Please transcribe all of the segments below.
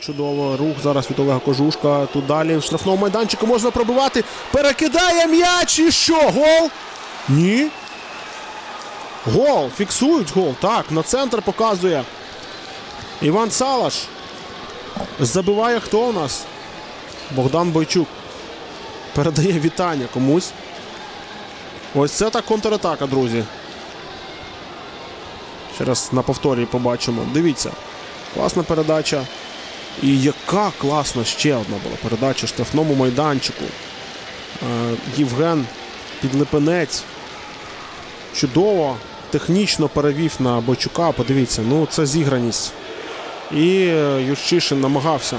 Чудово, рух зараз від Олега Кожушка. Тут далі в штрафному майданчику можна пробивати. Перекидає м'яч і що? Гол? Ні. Гол. Фіксують гол. Так, на центр показує. Іван Салаш. Забиває хто у нас? Богдан Бойчук. Передає вітання комусь. Ось це так контратака, друзі. Ще раз на повторі побачимо. Дивіться. Класна передача. І яка класна ще одна була передача штрафному майданчику. Е, Євген Підлипенець чудово, технічно перевів на Бойчука. Подивіться, ну це зіграність. І е, Юрчишин намагався.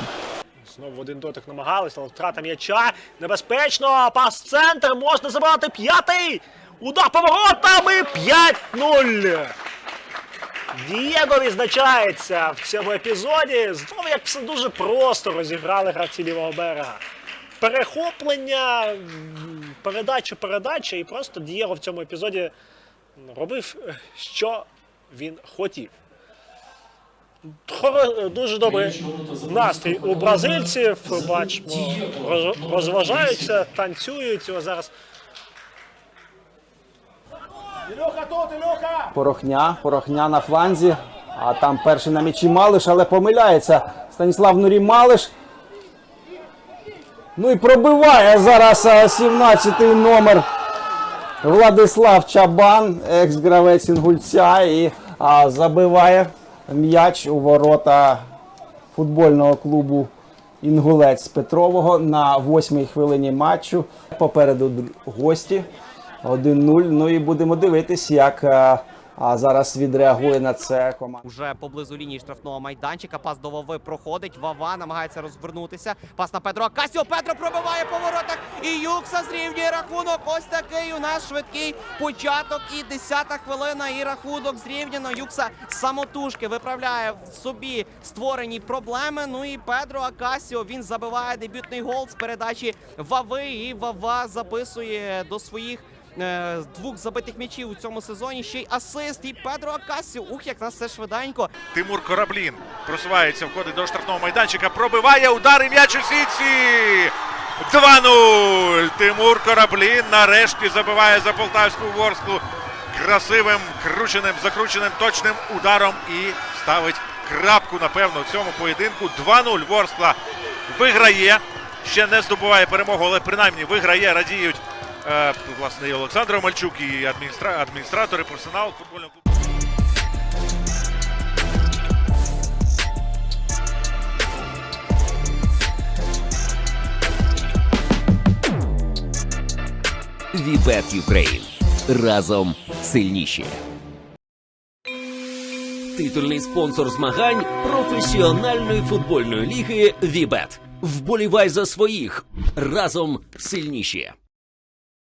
Знову в один дотик намагались, але втрата м'яча. Небезпечно. Пас центр. Можна забрати п'ятий. Удар поворотами. 5-0. Дієго відзначається в цьому епізоді. Знову як все дуже просто розіграли гравці лівого берега. Перехоплення, передача, передача, і просто Дієго в цьому епізоді робив, що він хотів. Хоро- Дуже добрий настрій у бразильців. Бачимо, роз- розважаються, танцюють. Ось зараз. Порохня, порохня на фланзі. А там перший на м'ячі Малиш, але помиляється. Станіслав Нурі Малиш. Ну і пробиває зараз 17-й номер Владислав Чабан, екс-гравець Інгульця, і а, забиває м'яч у ворота футбольного клубу Інгулець Петрового на восьмій хвилині матчу. Попереду гості 1-0. Ну і будемо дивитись, як а, а, зараз відреагує на це команда. Уже поблизу лінії штрафного майданчика. Пас до Вови проходить. Вава намагається розвернутися. Пас на Петро Акасіо. Петро пробиває по воротах. І Юкса зрівнює рахунок. Ось такий у нас швидкий початок. І десята хвилина. І рахунок зрівняно. Юкса самотужки виправляє в собі створені проблеми. Ну і Педро Акасіо він забиває дебютний гол з передачі Вави. І Вава записує до своїх. Е, Двох забитих м'ячів у цьому сезоні ще й асист і Педро Акасіо. Ух, як нас все швиденько. Тимур Кораблін просувається, входить до штрафного майданчика, пробиває удар і м'яч у сітці. 2-0. Тимур Кораблін нарешті забиває за полтавську ворсклу красивим, крученим, закрученим точним ударом і ставить крапку, напевно, в цьому поєдинку. 2-0 Ворскла виграє. Ще не здобуває перемогу, але принаймні виграє, радіють власне і Олександр Омельчук, і адміністра... адміністратори, персонал футбольного клубу. Вібет Юкрейн. Разом сильніші. Титульний спонсор змагань професіональної футбольної ліги Вібет. Вболівай за своїх разом сильніші.